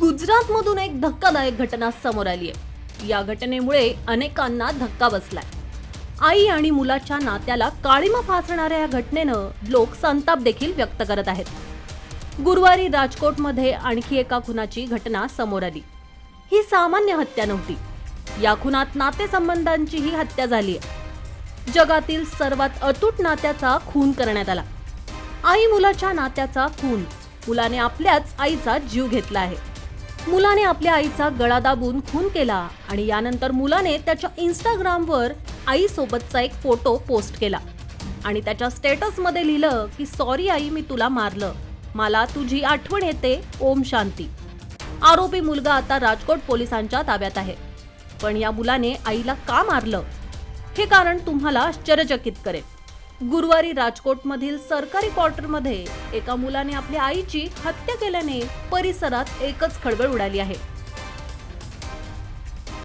गुजरातमधून एक धक्कादायक घटना समोर आली आहे. या घटनेमुळे अनेकांना धक्का बसलाय. आई आणि मुलाच्या नात्याला काळीमा फासणाऱ्या या घटनेनं लोक संताप देखील व्यक्त करत आहेत. गुरुवारी राजकोटमध्ये आणखी एका खुनाची घटना समोर आली. ही सामान्य हत्या नव्हती. या खुनात नातेसंबंधांचीही हत्या झाली आहे. जगातील सर्वात अतूट नात्याचा खून करण्यात आला. आई मुलाच्या नात्याचा खून. मुलाने आपल्याच आईचा जीव घेतला आहे. मुलाने आपल्या आईचा गळा दाबून खून केला आणि यानंतर मुलाने त्याच्या इंस्टाग्रामवर आईसोबतचा एक फोटो पोस्ट केला. आणि त्याच्या स्टेटसमध्ये लिहिलं की सॉरी आई मी तुला मारलं. मला तुझी आठवण येते. ओम शांती. आरोपी मुलगा आता राजकोट पोलिसांच्या ताब्यात आहे. पण या मुलाने आईला का मारलं? हे कारण तुम्हाला आश्चर्यचकित करेल. गुरुवारी राजकोटमधील सरकारी क्वार्टरमध्ये एका मुलाने आपल्या आईची हत्या केल्याने परिसरात एकच खळबळ उडाली आहे.